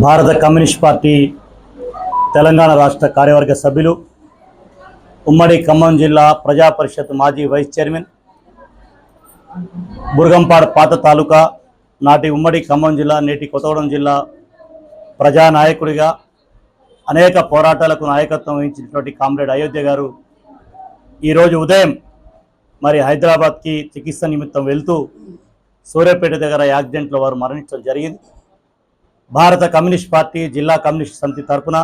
భారత communist party Telangana రాష్ట్ర కార్యవర్గ సభ్యులు ఉమ్మడి ఖమ్మం జిల్లా ప్రజా పరిషత్ మాజీ వైస్ చైర్మన్ బుర్గంపాడు పాత తాలూకా నాటి ఉమ్మడి ఖమ్మం జిల్లా నేటి కొత్తగూడెం జిల్లా ప్రజా నాయకుడిగా అనేక పోరాటాలకు నాయకత్వం వహించినటువంటి కామ్రేడ్ అయోధ్య గారు ఈరోజు ఉదయం మరి హైదరాబాద్కి చికిత్స నిమిత్తం వెళ్తూ సూర్యాపేట దగ్గర యాక్సిడెంట్లో వారు మరణించడం జరిగింది. భారత కమ్యూనిస్ట్ పార్టీ జిల్లా కమ్యూనిస్ట్ సమితి తరఫున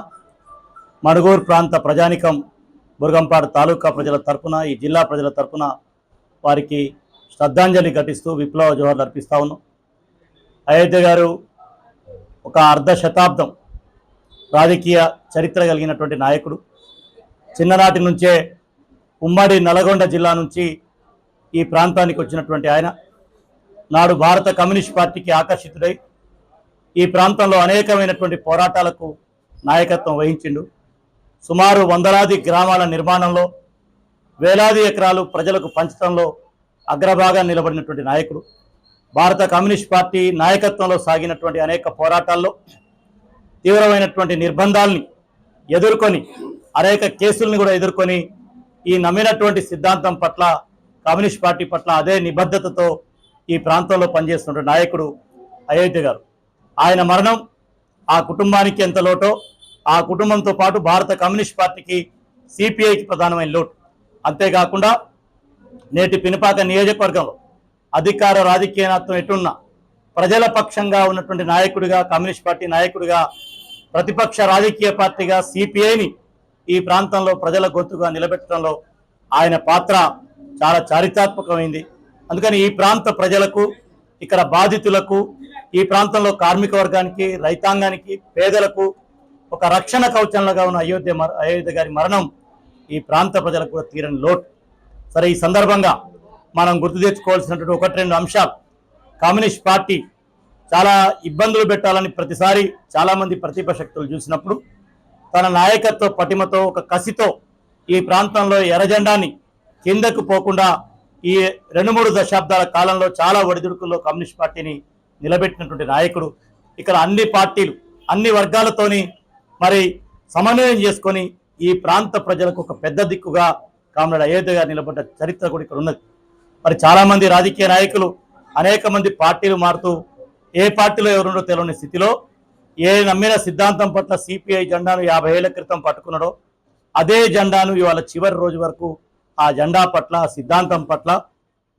మణుగూరు ప్రాంత ప్రజానికం బుర్గంపాడు తాలూకా ప్రజల తరఫున ఈ జిల్లా ప్రజల తరఫున వారికి శ్రద్ధాంజలి ఘటిస్తూ విప్లవ జోహర్లు అర్పిస్తూ ఉన్నాం. అయోధ్య గారు ఒక అర్ధ శతాబ్దం రాజకీయ చరిత్ర కలిగినటువంటి నాయకుడు. చిన్ననాటి నుంచే ఉమ్మడి నల్గొండ జిల్లా నుంచి ఈ ప్రాంతానికి వచ్చినటువంటి ఆయన. నాడు భారత కమ్యూనిస్ట్ పార్టీకి ఆకర్షితుడై ఈ ప్రాంతంలో అనేకమైనటువంటి పోరాటాలకు నాయకత్వం వహించిండు. సుమారు వందలాది గ్రామాల నిర్మాణంలో వేలాది ఎకరాలు ప్రజలకు పంచడంలో అగ్రభాగా నిలబడినటువంటి నాయకుడు. భారత కమ్యూనిస్ట్ పార్టీ నాయకత్వంలో సాగినటువంటి అనేక పోరాటాల్లో తీవ్రమైనటువంటి నిర్బంధాల్ని ఎదుర్కొని అనేక కేసుల్ని కూడా ఎదుర్కొని ఈ నమ్మినటువంటి సిద్ధాంతం పట్ల కమ్యూనిస్ట్ పార్టీ పట్ల అదే నిబద్ధతతో ఈ ప్రాంతంలో పనిచేస్తున్న నాయకుడు అయోధ్య గారు. ఆయన మరణం ఆ కుటుంబానికి ఎంత లోటో ఆ కుటుంబంతో పాటు భారత కమ్యూనిస్ట్ పార్టీకి సిపిఐకి ప్రధానమైన లోటు. అంతేకాకుండా నేటి పినపాక నియోజకవర్గంలో అధికార రాజకీయ నాయకత్వం ఎటున్నా ప్రజల పక్షంగా ఉన్నటువంటి నాయకుడిగా కమ్యూనిస్ట్ పార్టీ నాయకుడిగా ప్రతిపక్ష రాజకీయ పార్టీగా సిపిఐని ఈ ప్రాంతంలో ప్రజల గొంతుగా నిలబెట్టడంలో ఆయన పాత్ర చాలా చారిత్రాత్మకమైంది. అందుకని ఈ ప్రాంత ప్రజలకు ఇక్కడ బాధితులకు ఈ ప్రాంతంలో కార్మిక వర్గానికి రైతాంగానికి పేదలకు ఒక రక్షణ కవచంలాగా ఉన్న అయోధ్య అయోధ్య గారి మరణం ఈ ప్రాంత ప్రజలకు కూడా తీరని లోటు. సరే ఈ సందర్భంగా మనం గుర్తు తెచ్చుకోవాల్సినటువంటి ఒకటి రెండు అంశాలు. కమ్యూనిస్ట్ పార్టీ చాలా ఇబ్బందులు పెట్టాలని ప్రతిసారి చాలామంది ప్రతిపక్ష శక్తులు చూసినప్పుడు తన నాయకత్వ పటిమతో ఒక కసితో ఈ ప్రాంతంలో ఎర్రజెండాని కిందకు పోకుండా ఈ రెండు మూడు దశాబ్దాల కాలంలో చాలా ఒడిదుడుకుల్లో కమ్యూనిస్ట్ పార్టీని నిలబెట్టినటువంటి నాయకుడు ఇక్కడ అన్ని పార్టీలు అన్ని వర్గాలతోని మరి సమన్వయం చేసుకొని ఈ ప్రాంత ప్రజలకు ఒక పెద్ద దిక్కుగా కామ్రేడ్ అయోధ్య గారు నిలబడ్డ చరిత్ర కూడా ఇక్కడ ఉన్నది. మరి చాలామంది రాజకీయ నాయకులు అనేక మంది పార్టీలు మారుతూ ఏ పార్టీలో ఎవరుండో తెలియని స్థితిలో ఏ నమ్మిన సిద్ధాంతం పట్ల సిపిఐ జెండాను యాభై ఏళ్ళ క్రితం పట్టుకున్నాడో అదే జెండాను ఇవాళ చివరి రోజు వరకు ఆ జెండా పట్ల ఆ సిద్ధాంతం పట్ల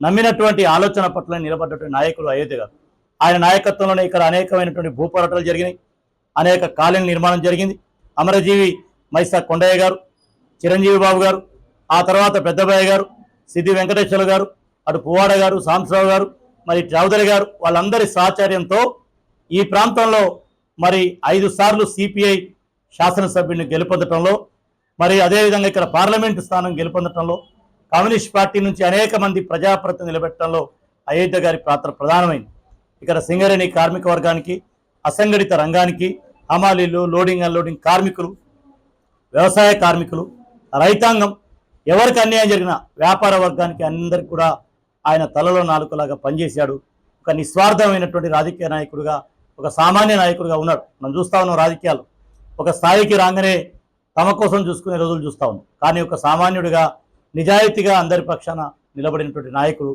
నమ్మినటువంటి ఆలోచన పట్ల నిలబడ్డటువంటి నాయకులు అయోధ్య గారు. ఆయన నాయకత్వంలోనే ఇక్కడ అనేకమైనటువంటి భూపోరాటాలు జరిగినాయి. అనేక కాలనీ నిర్మాణం జరిగింది. అమరజీవి మైసా కొండయ్య గారు చిరంజీవి బాబు గారు ఆ తర్వాత పెద్దబాయ్య గారు సిద్ధి వెంకటేశ్వర గారు అటు పువ్వాడ గారు సాంబశివరావు గారు మరి చౌదరి గారు వాళ్ళందరి సహచర్యంతో ఈ ప్రాంతంలో మరి ఐదు సార్లు సిపిఐ శాసనసభ్యుని గెలుపొందటంలో మరి అదేవిధంగా ఇక్కడ పార్లమెంటు స్థానం గెలుపొందటంలో కమ్యూనిస్ట్ పార్టీ నుంచి అనేక మంది ప్రజాప్రతినిధులు నిలబెట్టడంలో అయోధ్య గారి పాత్ర ప్రధానమైంది. ఇక్కడ సింగరేణి కార్మిక వర్గానికి అసంఘటిత రంగానికి హమాలీలు లోడింగ్ అన్లోడింగ్ కార్మికులు వ్యవసాయ కార్మికులు రైతాంగం ఎవరికి అన్యాయం జరిగినా వ్యాపార వర్గానికి అందరికి కూడా ఆయన తలలో నాలుకలాగా పనిచేశాడు. ఒక నిస్వార్థమైనటువంటి రాజకీయ నాయకుడిగా ఒక సామాన్య నాయకుడిగా ఉన్నాడు. మనం చూస్తా ఉన్నాం రాజకీయాలు. ఒక స్థాయికి రాగానే తమ కోసం చూసుకునే రోజులు చూస్తూ ఉన్నాం. కానీ ఒక సామాన్యుడిగా నిజాయితీగా అందరి పక్షాన నిలబడినటువంటి నాయకుడు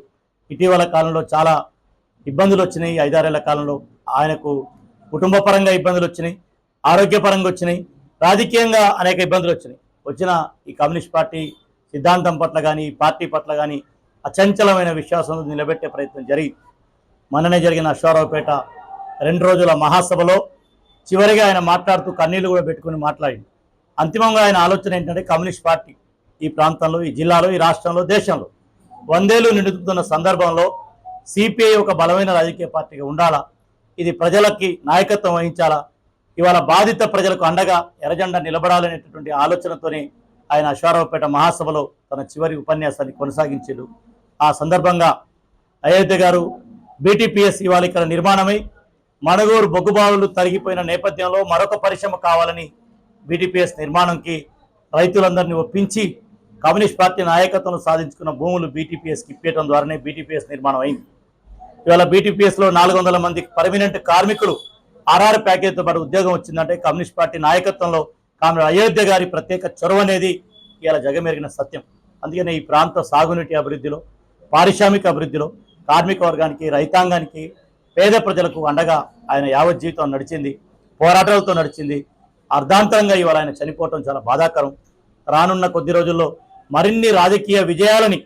ఇటీవల కాలంలో చాలా ఇబ్బందులు వచ్చినాయి. ఐదారేళ్ళ కాలంలో ఆయనకు కుటుంబ పరంగా ఇబ్బందులు వచ్చినాయి ఆరోగ్యపరంగా వచ్చినాయి రాజకీయంగా అనేక ఇబ్బందులు వచ్చినాయి. వచ్చిన ఈ కమ్యూనిస్ట్ పార్టీ సిద్ధాంతం పట్ల కానీ పార్టీ పట్ల కానీ అచంచలమైన విశ్వాసం నిలబెట్టే ప్రయత్నం జరిగి మొన్ననే జరిగిన అశ్వారావుపేట రెండు రోజుల మహాసభలో చివరిగా ఆయన మాట్లాడుతూ కన్నీళ్ళు కూడా పెట్టుకుని మాట్లాడింది. అంతిమంగా ఆయన ఆలోచన ఏంటంటే కమ్యూనిస్ట్ పార్టీ ఈ ప్రాంతంలో ఈ జిల్లాలో ఈ రాష్ట్రంలో దేశంలో. వందేళ్ళు నిండుతున్న సందర్భంలో సిపిఐ ఒక బలమైన రాజకీయ పార్టీగా ఉండాలా? ఇది ప్రజలకి నాయకత్వం వహించాలా? ఇవాళ బాధిత ప్రజలకు అండగా ఎర్రజెండా నిలబడాలనేటటువంటి ఆలోచనతోనే ఆయన అశ్వారావుపేట మహాసభలో తన చివరి ఉపన్యాసాన్ని కొనసాగించారు. ఆ సందర్భంగా అయోధ్య గారు బీటీపీఎస్ ఇవాళ ఇక్కడ నిర్మాణమై మణగూరు బొగ్గుబావులు తరిగిపోయిన నేపథ్యంలో మరొక పరిశ్రమ కావాలని బీటీపీఎస్ నిర్మాణంకి రైతులందరినీ ఒప్పించి కమ్యూనిస్ట్ పార్టీ నాయకత్వం సాధించుకున్న భూములు బీటీపీఎస్కి ఇప్పేయడం ద్వారానే బీటీపీఎస్ నిర్మాణం అయింది. ఇవాళ బీటీపీఎస్లో నాలుగు వందల మంది పర్మినెంట్ కార్మికులు ఆర్ఆర్ ప్యాకేజీతో పాటు ఉద్యోగం వచ్చిందంటే కమ్యూనిస్ట్ పార్టీ నాయకత్వంలో కామ్రేడ్ అయోధ్య గారి ప్రత్యేక చొరవ అనేది ఇవాళ జగమెరిగిన సత్యం. అందుకనే ఈ ప్రాంత సాగునీటి అభివృద్ధిలో పారిశ్రామిక అభివృద్ధిలో కార్మిక వర్గానికి రైతాంగానికి పేద ప్రజలకు అండగా ఆయన యావత్ జీవితం నడిచింది పోరాటాలతో నడిచింది అర్ధాంతరంగా ఇవాళ ఆయన చనిపోవటం చాలా బాధాకరం. రానున్న కొద్ది రోజుల్లో మరిన్ని రాజకీయ విజయాలని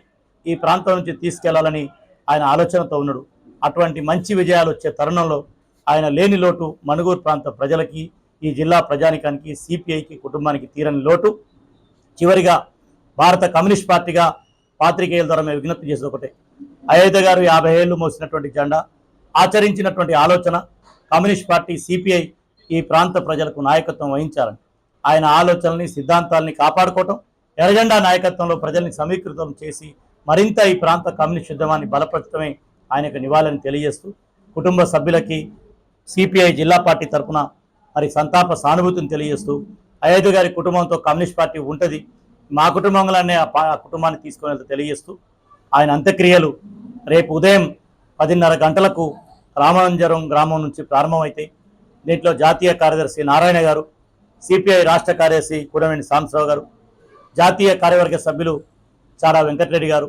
ఈ ప్రాంతం నుంచి తీసుకెళ్ళాలని ఆయన ఆలోచనతో ఉన్నాడు. అటువంటి మంచి విజయాలు వచ్చే తరుణంలో ఆయన లేని లోటు మణుగూరు ప్రాంత ప్రజలకి ఈ జిల్లా ప్రజానికానికి సిపిఐకి కుటుంబానికి తీరని లోటు. చివరిగా భారత కమ్యూనిస్ట్ పార్టీగా పాత్రికేయుల ద్వారా మేము విజ్ఞప్తి చేసేది ఒకటే. అయోధ్య గారు యాభై ఏళ్ళు మోసినటువంటి జెండా ఆచరించినటువంటి ఆలోచన కమ్యూనిస్ట్ పార్టీ సిపిఐ ఈ ప్రాంత ప్రజలకు నాయకత్వం వహించాలని ఆయన ఆలోచనల్ని సిద్ధాంతాలని కాపాడుకోవటం ఎర్రజెండా నాయకత్వంలో ప్రజల్ని సమీకృతం చేసి మరింత ఈ ప్రాంత కమ్యూనిస్ట్ ఉద్యమాన్ని బలపరచడమే ఆయనకు నివాళిని తెలియజేస్తూ కుటుంబ సభ్యులకి సిపిఐ జిల్లా పార్టీ తరఫున మరి సంతాప సానుభూతిని తెలియజేస్తూ అయోధ్య గారి కుటుంబంతో కమ్యూనిస్ట్ పార్టీ ఉంటుంది మా కుటుంబంలోనే ఆ కుటుంబాన్ని తీసుకొని తెలియజేస్తూ ఆయన అంత్యక్రియలు రేపు ఉదయం పదిన్నర గంటలకు రామనంజరం గ్రామం నుంచి ప్రారంభమవుతాయి దీంట్లో జాతీయ కార్యదర్శి నారాయణ గారు సిపిఐ రాష్ట్ర కార్యదర్శి కూడమేని సాంబశ్రావు గారు జాతీయ కార్యవర్గ సభ్యులు చాడా వెంకటరెడ్డి గారు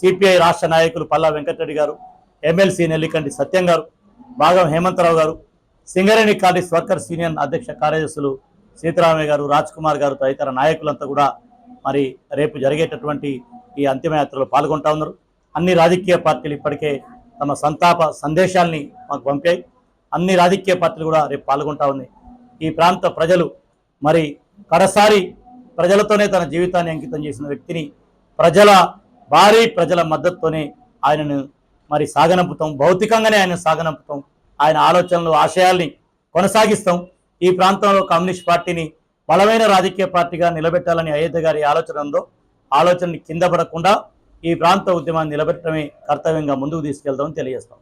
సిపిఐ రాష్ట్ర నాయకులు పల్లా వెంకటరెడ్డి గారు ఎమ్మెల్సీ నెల్లికంటి సత్యం గారు భాగం హేమంతరావు గారు సింగరేణి కాలేజ్ వర్కర్ సీనియర్ అధ్యక్ష కార్యదర్శులు సీతారామయ్య గారు రాజ్ కుమార్ గారు తదితర నాయకులంతా కూడా మరి రేపు జరిగేటటువంటి ఈ అంతిమయాత్రలో పాల్గొంటా ఉన్నారు. అన్ని రాజకీయ పార్టీలు ఇప్పటికే తమ సంతాప సందేశాల్ని మాకు పంపాయి. అన్ని రాజకీయ పార్టీలు కూడా రేపు పాల్గొంటా ఉన్నాయి ఈ ప్రాంత ప్రజలు మరి కడసారి ప్రజలతోనే తన జీవితాన్ని అంకితం చేసిన వ్యక్తిని ప్రజల భారీ ప్రజల మద్దతుతోనే ఆయనను మరి సాగనంపుతాం. భౌతికంగానే ఆయన సాగనంపుతాం. ఆయన ఆలోచనలు ఆశయాల్ని కొనసాగిస్తాం. ఈ ప్రాంతంలో కమ్యూనిస్ట్ పార్టీని బలమైన రాజకీయ పార్టీగా నిలబెట్టాలని అయోధ్య గారి ఆలోచన ఉందో ఆలోచనని కింద పడకుండా ఈ ప్రాంత ఉద్యమాన్ని నిలబెట్టడమే కర్తవ్యంగా ముందుకు తీసుకెళ్తామని తెలియజేస్తాం.